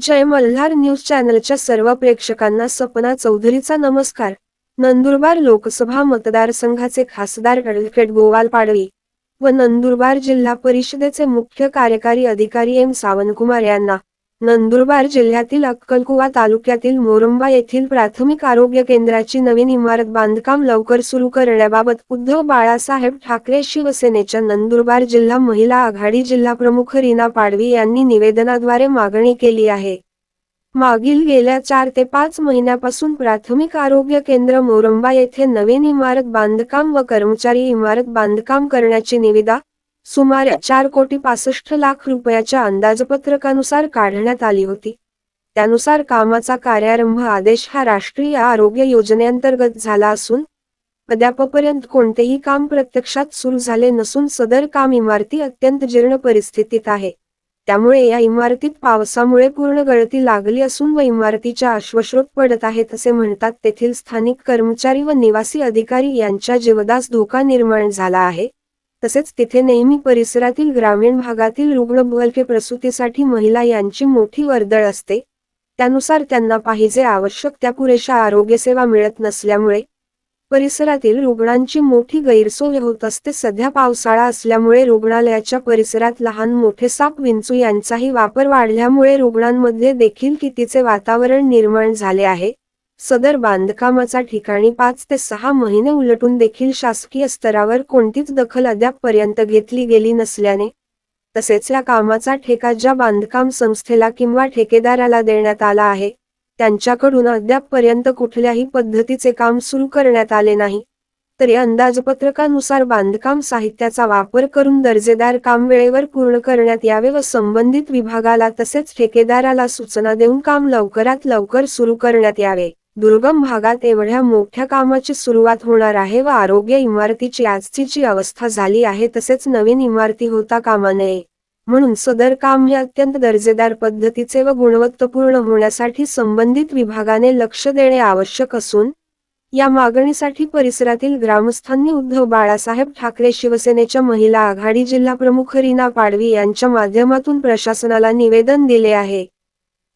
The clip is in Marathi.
जय मल्हार न्यूज चॅनलच्या सर्व प्रेक्षकांना सपना चौधरीचा नमस्कार. नंदुरबार लोकसभा मतदारसंघाचे खासदार ॲडव्होकेट गोवाल पाडवी व नंदुरबार जिल्हा परिषदेचे मुख्य कार्यकारी अधिकारी एम सावंतकुमार यांना नंदुरबार जिल्ह्यातील अक्कलकुवा तालुक्यातील मोरंबा येथील प्राथमिक आरोग्य केंद्राची नवीन इमारत बांधकाम लवकर सुरू करण्याबाबत उद्धव बाळासाहेब ठाकरे शिवसेनेच्या नंदुरबार जिल्हा महिला आघाडी जिल्हा प्रमुख रीना पाडवी यांनी निवेदनाद्वारे मागणी केली आहे. मागील गेल्या चार ते पाच महिन्यापासून प्राथमिक आरोग्य केंद्र मोरंबा येथे नवीन इमारत बांधकाम व कर्मचारी इमारत बांधकाम करण्याची निविदा सुमारे चार कोटी पासष्ट लाख रुपयाच्या अंदाजपत्रकानुसार काढण्यात आली होती. त्यानुसार कामाचा कार्यारंभ आदेश हा राष्ट्रीय आरोग्य योजनेअंतर्गत झाला असून अद्यापपर्यंत कोणतेही काम प्रत्यक्षात सुरू झाले नसून सदर काम इमारती अत्यंत जीर्ण परिस्थितीत आहे. त्यामुळे या इमारतीत पावसामुळे पूर्ण गळती लागली असून व इमारतीच्या अश्वश्रोत पडत आहेत असे म्हणतात तेथील स्थानिक कर्मचारी व निवासी अधिकारी यांच्या जीवदास धोका निर्माण झाला आहे. तसेच तिथे नेहमी परिसरातील ग्रामीण भागातील रुग्ण बलके प्रसूतीसाठी महिला यांची मोठी वर्दळ असते. त्यानुसार त्यांना पाहिजे आवश्यक त्या पुरेशा आरोग्यसेवा मिळत नसल्यामुळे परिसरातील रुग्णांची मोठी गैरसोय होत असते. सध्या पावसाळा असल्यामुळे रुग्णालयाच्या परिसरात लहान मोठे साप विंचू यांचाही वापर वाढल्यामुळे रुग्णांमध्ये देखील कितीचे वातावरण निर्माण झाले आहे. सदर बांधकामाचा ठिकाणी पाच ते सहा महिने उलटून देखील शासकीय स्तरावर कोणतीच दखल अद्यापपर्यंत घेतली गेली नसल्याने तसेच या कामाचा ठेका ज्या बांधकाम संस्थेला किंवा ठेकेदाराला देण्यात आला आहे त्यांच्याकडून अद्यापपर्यंत कुठल्याही पद्धतीचे काम सुरू करण्यात आले नाही. तरी अंदाजपत्रकानुसार बांधकाम साहित्याचा वापर करून दर्जेदार काम वेळेवर पूर्ण करण्यात यावे व संबंधित विभागाला तसेच ठेकेदाराला सूचना देऊन काम लवकरात लवकर सुरू करण्यात यावे. दुर्गम भागात एवढ्या मोठ्या कामाची सुरुवात होणार आहे व आरोग्य इमारतीची आजची अवस्था झाली आहे तसेच नवीन इमारती होता कामा नये. म्हणून सदर काम हे अत्यंत दर्जेदार पद्धतीचे व गुणवत्तापूर्ण होण्यासाठी संबंधित विभागाने लक्ष देणे आवश्यक असून या मागणीसाठी परिसरातील ग्रामस्थांनी उद्धव बाळासाहेब ठाकरे शिवसेनेच्या महिला आघाडी जिल्हा प्रमुख रीना पाडवी यांच्या माध्यमातून प्रशासनाला निवेदन दिले आहे.